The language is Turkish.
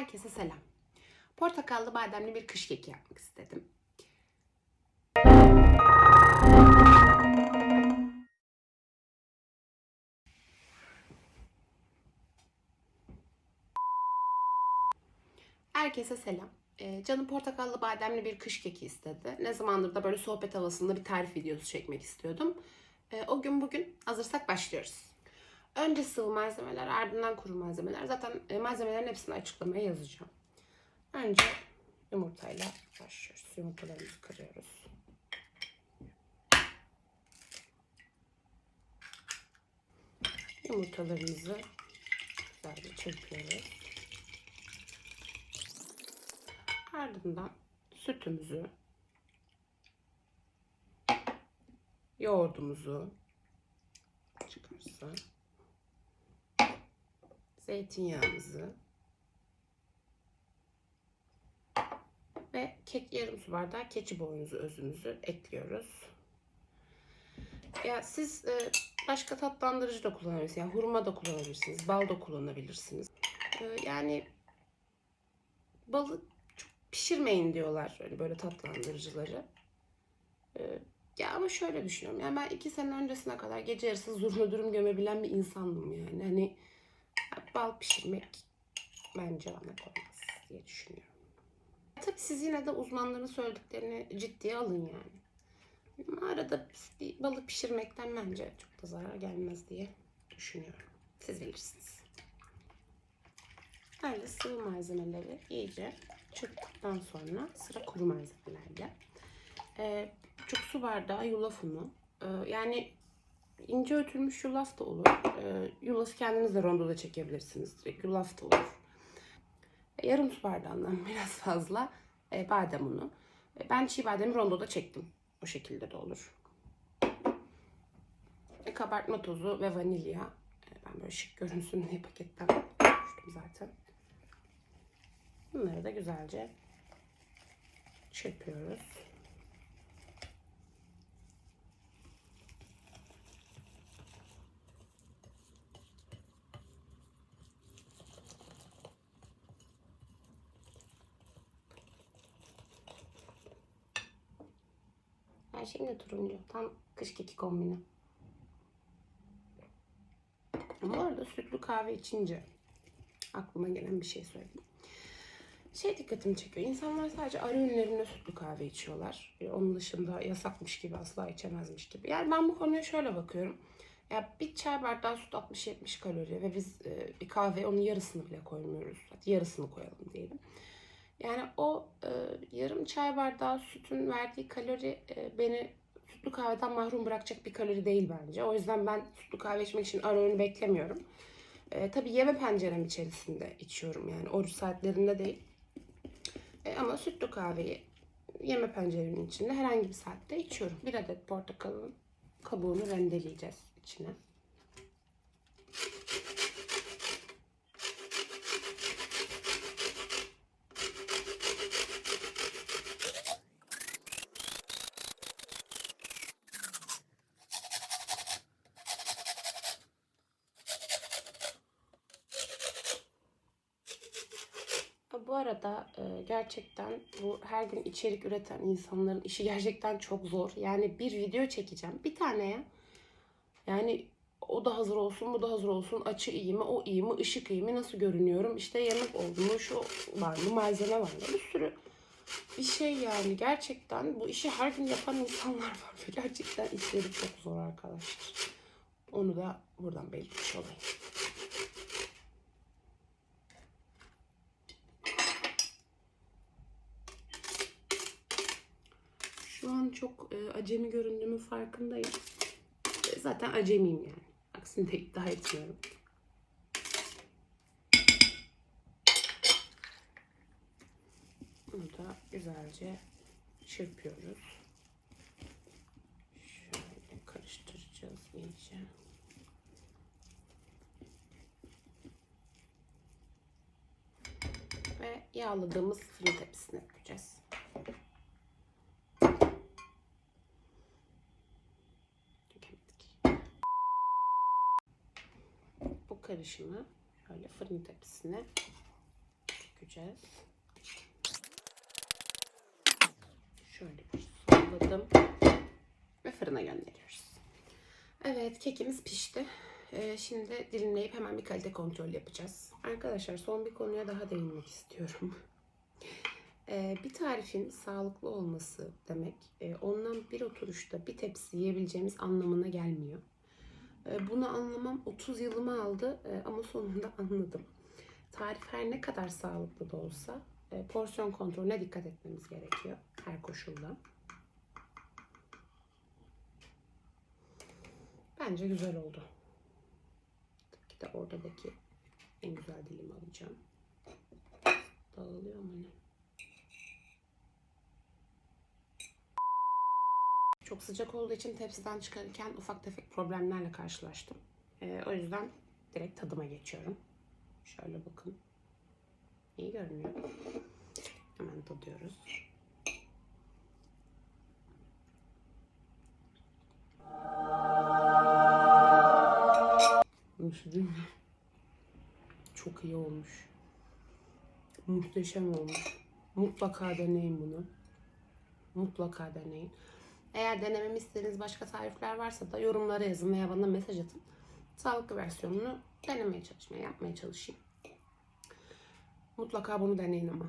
Herkese selam. Portakallı bademli bir kış keki yapmak istedim. Herkese selam. Ee, canım portakallı bademli bir kış keki istedi. Ne zamandır da böyle sohbet havasında bir tarif videosu çekmek istiyordum. Ee, o gün bugün hazırsak başlıyoruz. Önce sıvı malzemeler, ardından kuru malzemeler. Zaten e, malzemelerin hepsini açıklamaya yazacağım. Önce yumurtayla başlıyoruz. Yumurtalarımızı kırıyoruz. Yumurtalarımızı güzelce çırpıyoruz. Ardından sütümüzü, yoğurdumuzu çıkarsa, zeytinyağımızı ve kek yarım su bardağı keçi boynuzu özümüzü ekliyoruz. Ya siz e, başka tatlandırıcı da kullanabilirsiniz. Yani hurma da kullanabilirsiniz, bal da kullanabilirsiniz. E, yani balı çok pişirmeyin diyorlar öyle böyle tatlandırıcıları. E, ya ama şöyle düşünüyorum. Yani ben iki sene öncesine kadar gece yarısı zurna dürüm gömebilen bir insandım yani. Hani bal pişirmek bence bana koymaz diye düşünüyorum. Tabii siz yine de uzmanların söylediklerini ciddiye alın yani. Ama arada bir balık pişirmekten bence çok da zarar gelmez diye düşünüyorum. Siz bilirsiniz. Böyle sıvı malzemeleri iyice çırptıktan sonra sıra kuru malzemelerde. Ee, çok su bardağı yulaf unu. Ee, yani ince ötülmüş yulaf da olur. Ee, yulafı kendiniz de rondoda çekebilirsiniz. Direkt yulaf da olur. Yarım su bardağından biraz fazla e, badem unu. E, ben çiğ bademi rondoda çektim. O şekilde de olur. E, kabartma tozu ve vanilya. E, ben böyle şık görünsün diye paketten koymuştum zaten. Bunları da güzelce çırpıyoruz. Her şey de turuncu. Tam kış keki kombini. Ama orada sütlü kahve içince aklıma gelen bir şey söyleyeyim. Şey dikkatimi çekiyor. İnsanlar sadece ara öğünlerinde sütlü kahve içiyorlar. E, Onun dışında yasakmış gibi asla içemezmiş gibi. Yani ben bu konuya şöyle bakıyorum. Ya bir çay bardağı süt 60-70 kalori ve biz e, bir kahve onun yarısını bile koymuyoruz. Hadi yarısını koyalım diyelim. Yani o e, yarım çay bardağı sütün verdiği kalori e, beni sütlü kahveden mahrum bırakacak bir kalori değil bence. O yüzden ben sütlü kahve içmek için ara öğün beklemiyorum. E, tabii yeme pencerem içerisinde içiyorum yani oruç saatlerinde değil. E, ama sütlü kahveyi yeme penceremin içinde herhangi bir saatte içiyorum. Bir adet portakalın kabuğunu rendeleyeceğiz içine. Bu arada e, gerçekten bu her gün içerik üreten insanların işi gerçekten çok zor. Yani bir video çekeceğim. Bir tane ya. Yani o da hazır olsun, bu da hazır olsun. Açı iyi mi, o iyi mi, ışık iyi mi, nasıl görünüyorum? İşte yanık oldu mu, şu var mı, malzeme var mı? Bir sürü bir şey yani. Gerçekten bu işi her gün yapan insanlar var. Ve gerçekten işleri çok zor arkadaşlar. Onu da buradan belirtmiş olayım. Şu çok e, acemi göründüğümün farkındayım. E, zaten acemiyim yani. Aksini de iddia etmiyorum. Bunu da güzelce çırpıyoruz. Şöyle karıştıracağız iyice. Ve yağladığımız fırın tepsisine koyacağız. Dökemedik. Bu karışımı şöyle fırın tepsisine dökeceğiz. Şöyle bir salladım. Ve fırına gönderiyoruz. Evet kekimiz pişti. Ee, şimdi dilimleyip hemen bir kalite kontrol yapacağız. Arkadaşlar son bir konuya daha değinmek istiyorum. Ee, bir tarifin sağlıklı olması demek e, ondan bir oturuşta bir tepsi yiyebileceğimiz anlamına gelmiyor. E, Bunu anlamam 30 yılımı aldı e, ama sonunda anladım. Tarif her ne kadar sağlıklı da olsa e, porsiyon kontrolüne dikkat etmemiz gerekiyor her koşulda. Bence güzel oldu. Tabii ki de oradaki en güzel dilimi alacağım. Dağılıyor mu ne? Çok sıcak olduğu için tepsiden çıkarırken ufak tefek problemlerle karşılaştım. Ee, o yüzden direkt tadıma geçiyorum. Şöyle bakın. İyi görünüyor. Hemen tadıyoruz. Nasıl değil mi? Çok iyi olmuş. Muhteşem olmuş. Mutlaka deneyin bunu. Mutlaka deneyin. Eğer denememi istediğiniz başka tarifler varsa da yorumlara yazın veya bana mesaj atın. Sağlıklı versiyonunu denemeye çalışmaya, yapmaya çalışayım. Mutlaka bunu deneyin ama.